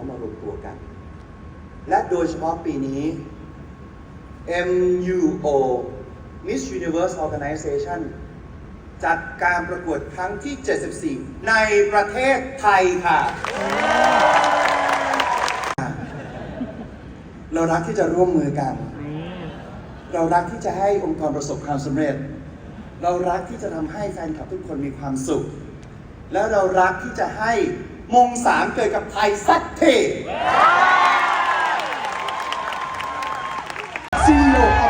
แล้วมารวมตัวกัน และโดยเฉพาะปีนี้ MUO Miss Universe Organization จัดการประกวดครั้งที่ 74 ในประเทศไทยค่ะ เรารักที่จะร่วมมือกัน เรารักที่จะให้องค์กรประสบความสำเร็จ เรารักที่จะทำให้แฟนคลับทุกคนมีความสุข แล้วเรารักที่จะให้ มงสามเกิดกับไทยสักที CEO of Miss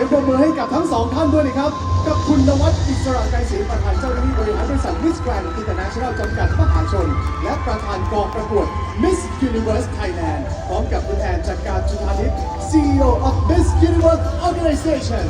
สียงปรบมือให้กับทั้งสองท่านด้วยนะครับ กับคุณนวัดอิสระไกรศรีประธานเจ้าหน้าที่บริหารบริษัทมิสแกรนด์อินเตอร์เนชั่นแนลจำกัดมหาชน และประธานกองประกวด Miss Universe Thailand พร้อมกับผู้แทนจากการจุฬาทิพย์ CEO of Miss Universe Organization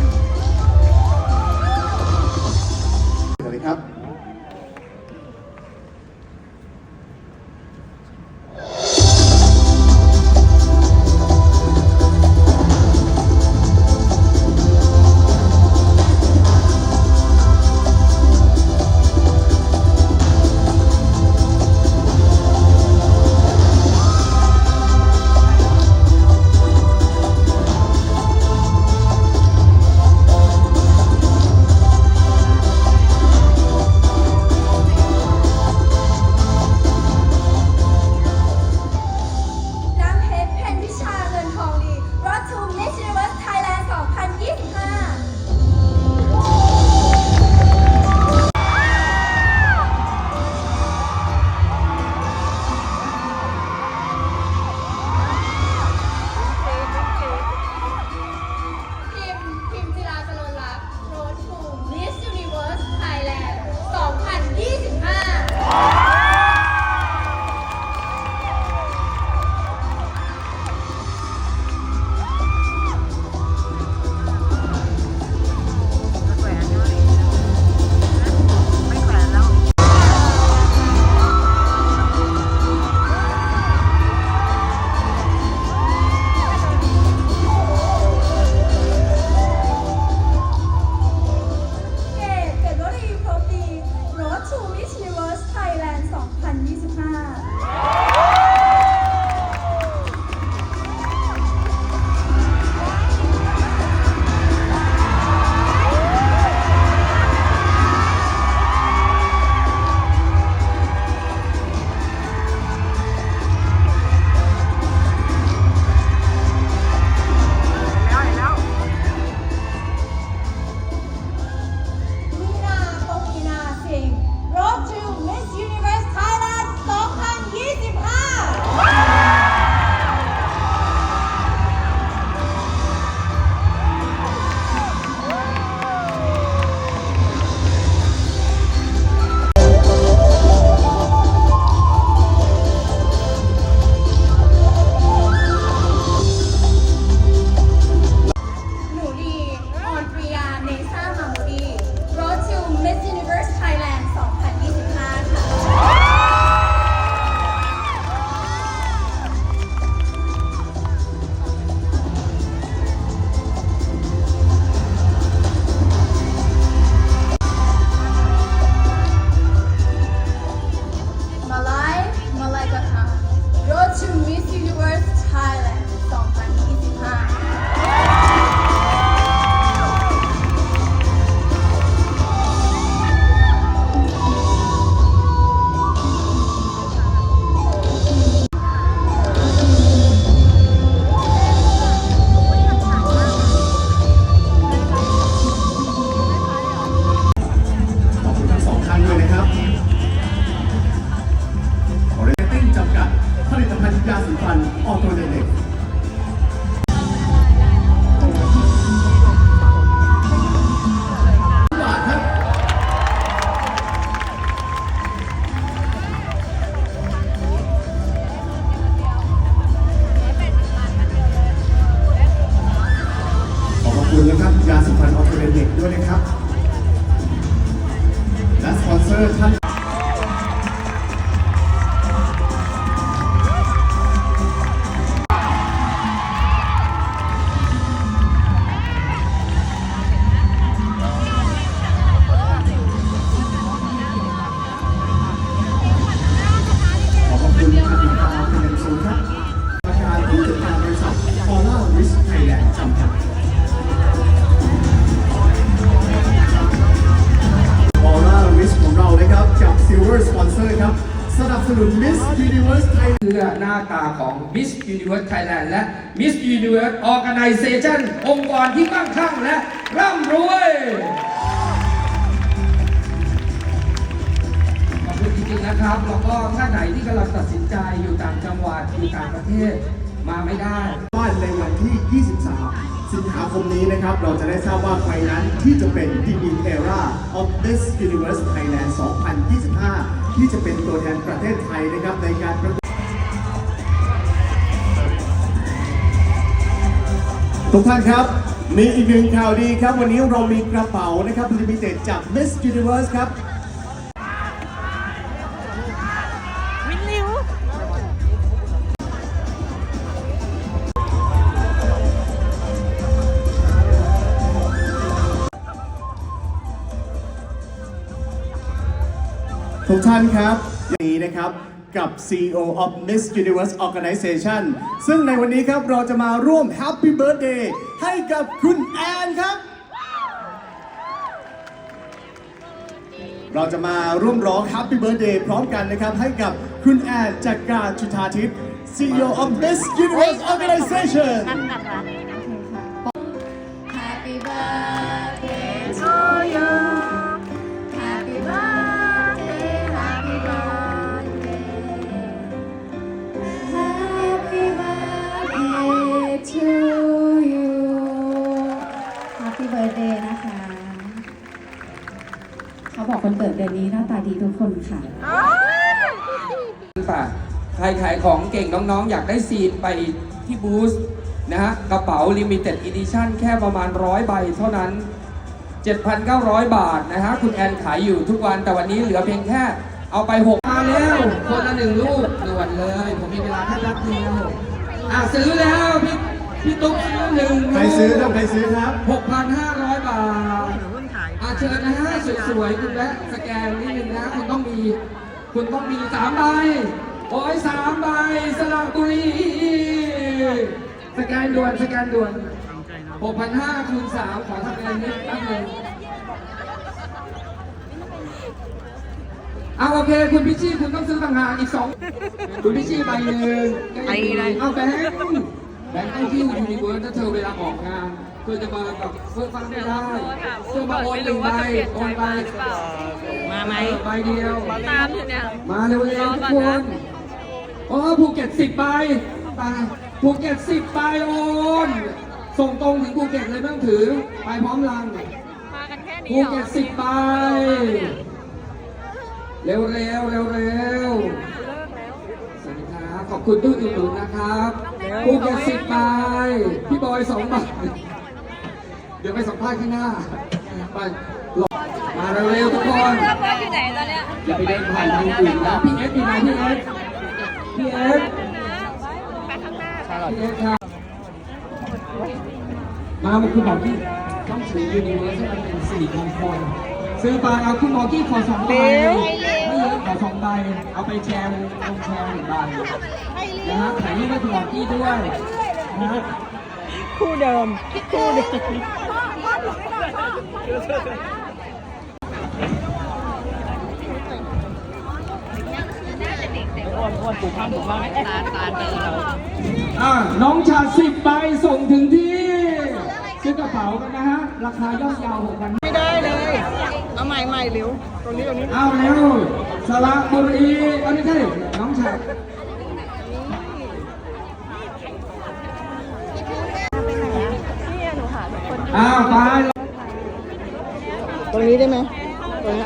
そう。Oh. Universe Thailand และ Miss Universe Organization องค์กรที่มั่งคั่งและร่ำรวยขอบคุณจริงๆนะครับ แล้วก็ท่านไหนที่กำลังตัดสินใจอยู่ต่างจังหวัดอยู่ต่างประเทศมาไม่ได้ว่าในวันที่ 23 สิงหาคมนี้นะครับ เราจะได้ทราบว่าใครนั้นที่จะเป็น The New Era of Miss Universe Thailand 2025 ที่จะเป็นตัวแทนประเทศไทยนะครับในการประกวด ทุกท่านครับ มีอีกหนึ่งข่าวดีครับ วันนี้เรามีกระเป๋านะครับ Limited จาก Miss Universe ครับ วินลิวทุกท่านครับนี้นะครับ กับ CEO of Miss Universe Organization ซึ่งในวันนี้ครับเราจะมาร่วม Happy Birthday ให้กับคุณแอนครับ เราจะมาร่วมร้อง Happy Birthday พร้อมกันนะครับ ให้กับคุณแอนจากการจุธาทิพย์ CEO of Miss Universe Organization Happy birthday นะคะ เขาบอกคนเกิดเดือนนี้หน้าตาดีทุกคนค่ะป่ะใครขายของเก่งน้องๆ อยากได้ซีนไปที่บูธนะฮะ กระเป๋า Limited Edition แค่ประมาณร้อยใบเท่านั้น 7,900 บาทนะฮะ คุณแอนขายอยู่ทุกวันแต่วันนี้เหลือเพียงแค่เอาไป6มาแล้วคนละหนึ่งลูกด่วนเลย ผมมีเวลาแค่แป๊บเดียวอะซื้อแล้วพี่พี่ตุ๊กซื้อหนึ่งใครซื้อครับใครซื้อครับ 6,500บาท อาเชิญนะฮะสวยๆคุณแวะสแกนนิดนึงนะคุณต้องมี คุณต้องมีสามใบโอ้ยสามใบสระบุรีสแกนด่วนสแกนด่วน6,500คูณ3ขอสแกนนิดแป๊บหนึงเอาโอเค คุณพิชชี่คุณต้องซื้อต่างหากอีกสองคุณพิชชี่ใบหนึ่งไปเลยเอาแบงค์แบงค์ให้ที่ยูนิเวิร์สถ้าเธอเวลาออกงาน เธอจะมาแบบเพื่อฟังไม่ได้เธอมาโอนหนึ่งใบโอนใบมาไหมใบเดียวตามอยู่เนี่ยมาเร็วๆทุกคนโอ้ภูเก็ตสิบใบตายภูเก็ตสิบใบโอนส่งตรงถึงภูเก็ตเลยไม่ต้องถือไปพร้อมลังมากันแค่นี้ภูเหรอเก็ตสิบใบเร็วๆเร็วๆเร็วๆสวัสดีครับขอบคุณตู้อุดหนุนนะครับภูเก็ตสิบใบพี่บอยสองใบ เดี๋ยวไปสัมภาษณ์ข้างหน้า ไปรอมาเร็วๆทุกคนเลือกว่าอยู่ไหนตอนเนี้ยอย่าไปเดินผ่านทางอื่นนะพี่เอสพี่นายพี่เอสพี่เอสไปข้างหน้าพี่เอสครับมามาคุณหมอกี้ต้องถือยูนิเวอร์สให้มันเป็นสี่มงคลซื้อไปเอาคุณหมอกี้ขอสองใบไม่เยอะขอสองใบเอาไปแชร์ลงแชร์หนึ่งใบนะฮะถ่ายรูปให้คุณหมอกี้ด้วยนะฮะคู่เดิมคู่เดิม อ่าน้องชาสิบใบส่งถึงที่ซื้อกระเป๋ากันนะฮะ ราคาย่อมเยาวหกพันไม่ได้เลย เอาใหม่ใหม่เร็วตรงนี้ตรงนี้เอาเร็วสระบุรีเอาไม่ใช่น้องชา อ้าวไปตรงนี้ได้ไหมตรงนี้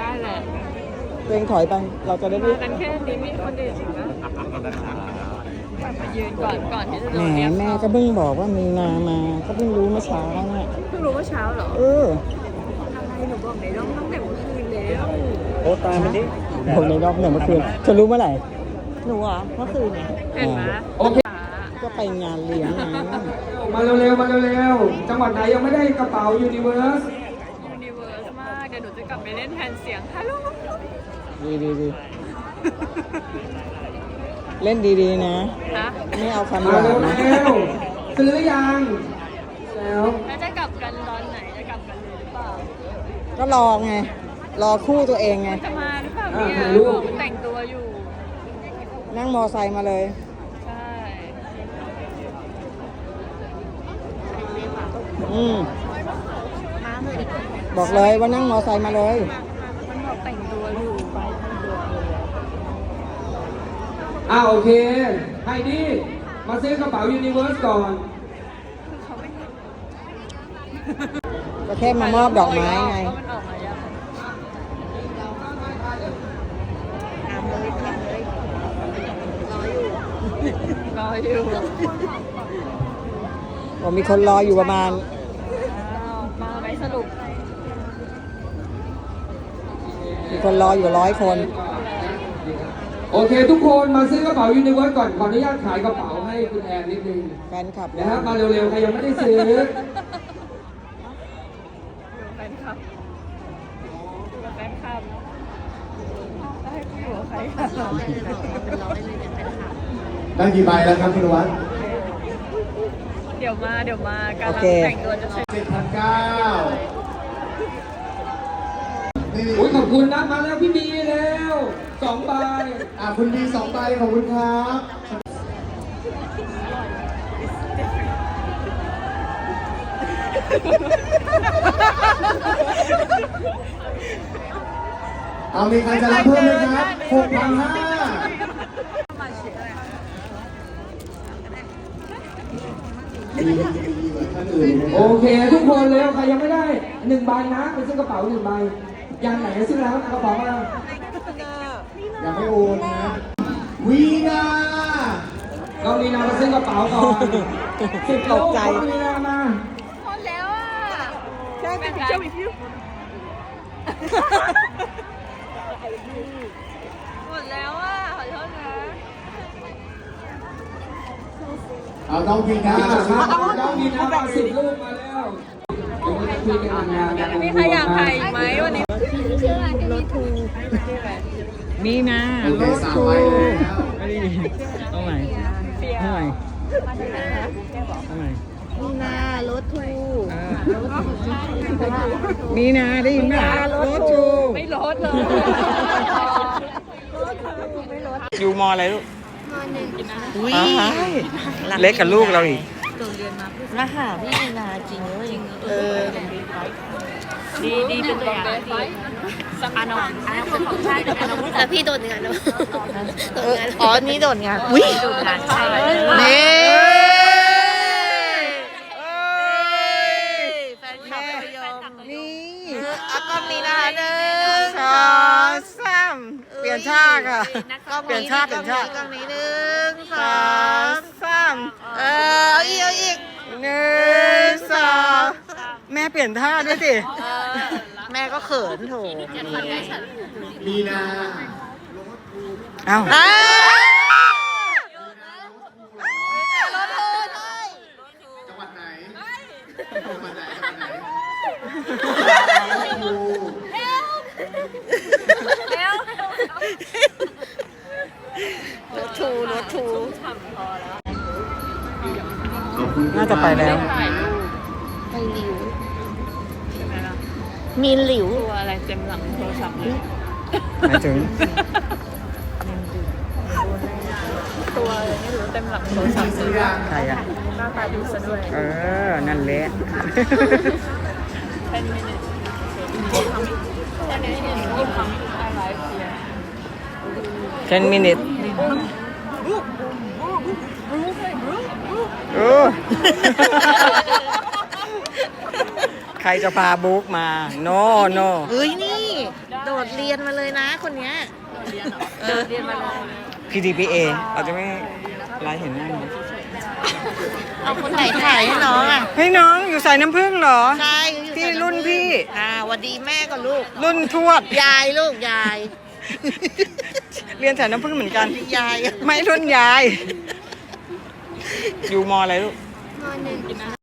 ตัวเองถอยไป เราจะได้ไม่กันแค่นี้มีคนอื่นอีกนะมายืนก่อนก่อนที่จะแหโดมนเนี่ยแม่ก็เพิ่งบอกว่ามีนามา ก็เพิ่งรู้เมื่อเช้าเนี่ยเพิ่งรู้ว่าเช้าเหรอ เอออะไรหนูบอกไหนต้องตั้งแต่เมื่อคืนแล้วโอ้ตายมันดิผมในรอบเนี่ยเมื่อคืนจะรู้เมื่อไหร่ หนูเหรอเมื่อคืนเนี่ยเห็นไหมโอเคก็ ไปงานเลี้ยงไงมาเร็วๆ มาเร็วๆ จังหวัดไหนยังไม่ได้กระเป๋ายูนิเวิร์สยูนิเวิร์สมาก เดี๋ยวหนูจะกลับไปเล่นแทนเสียงฮัลโหลดีดีดีเล่นดีๆนะนะไม่เอาคำหมายาบนะเร็วๆซื้อยังแล้วแล้วจะกลับกันตอนไหนจะกลับกันเลยหรือเปล่า ก็รอไง รอคู่ตัวเองไง จะมาหรือเปล่าเนี่ยบอกมันแต่งตัวอยู่ นั่งมอไซค์มาเลย ใช่อืมบอกเลยว่านั่งมอไซค์มาเลย มันบอกแต่งตัวอยู่ไปอ่าโอเคให้ดีมาซื้อกระเป๋ายูนิเวิร์สก่อน ก็แค่มามอบดอกไม้ไงว่ามันออกมายังรออยู่ ผมมีคนรออยู่ประมาณอ้าวมาไหมสรุปมีคนรออยู่ร้อยคน โอเค ทุกคนมาซื้อกระเป๋ายูนิเวิร์สก่อนขออนุญาตขายกระเป๋าให้คุณแอนนิดนึงแฟนคลับนะฮะมาเร็วๆใครยังไม่ได้ซื้อดูแฟนคลับดูแฟนคลับแล้วให้กูอยู่กับใครคะได้กี่ใบแล้วครับคุณนวัด เดี๋ยวมาเดี๋ยวมาการโอรับเคแต่งตัวจะเสร็จเจ็ดพันเก้านี่อุ้ยขอบคุณนะมาแล้วพี่บีแล้วสองใบอะคุณมีสองใบขอบคุณครับ เอามีใครจะรับเพิ่มไหมครับหกพันห้า มีท่านอื่นไหมค โอรับเค ทุกคนเร็วใครยังไม่ได้หนึ่งใบนะไปซื้อกระเป๋าหนึ่งใบยังไหนซื้อแล้วเอากระเป๋ามายังไม่โอนนะวีนาน้องมีนามาซื้อกระเป๋าก่อนสิบตลูกกใจน้องมีนามาหมดแล้วอะใช่เป็นไรหมดแล้วอะขอโทษนะ เอาต้องวีนาน้องมีนามาสิบลูกมาแล้วเดี๋ยวเราจะคุยกันงานกันมีใครอยากถ่ายอีกไหมวันนี้มีนะโอเคสามใบแล้วไม่ได้ยินเอาใหม่เอาใหม่เอาใหม่มีนารถทูมีนะได้ยินไหมรถจูไม่ลดเลยอยู่มออะไรลูกม หนึ่งเล็กกับลูกเราอีกรหัสพี่มีนาจริงเว้ยเออดีดีเป็นตัวอย่างที่อานนท์แต่พี่โดนงานแล้วอ๋อนี่โดนงานอุ้ยโดนงานใช่นี่แฟนคลับตัวยงนี่เอากล้องนี้นะคะหนึ่งสองสามเปลี่ยนท่าค่ะกล้องเปลี่ยนท่าเปลี่ยนท่ากล้องนี้ แม่เปลี่ยนท่าด้วยสิเออแม่ก็เขินโถมีนาเอ้าอ้าวจังหวัดไหนจังหวัดไหนจังหวัดไหนแล้วรถทูรถทูน่าจะไปแล้ว มีหลิว ตัวอะไรเต็มหลังโทรศัพท์เลย หมายถึง ตัวอะไรไม่รู้เต็มหลังโทรศัพท์เลยใครอะ หน้าตาดีซะด้วยเออ นั่นแหละ10 minutes 10 minutes you come to my life here 10 minutes เออ ใครจะพาบุ๊กมา no no เฮ้ยนี่ โดดเรียนมาเลยนะคนเนี้ยเดินเรียนมาเลย PDPA เราจะไม่ไลฟ์เห็นหน้าหนูเอาคนไหนถ่ายให้น้องอะเฮ้ยน้องอยู่สายน้ำผึ้งเหรอ ใช่พี่รุ่นพี่ อ่าหวันดีแม่กับลูก รุ่นทวด ยายลูกยาย เรียนสายน้ำผึ้งเหมือนกัน ยาย ไม่รุ่นยาย อยู่มออะไรลูกมหนึ่ง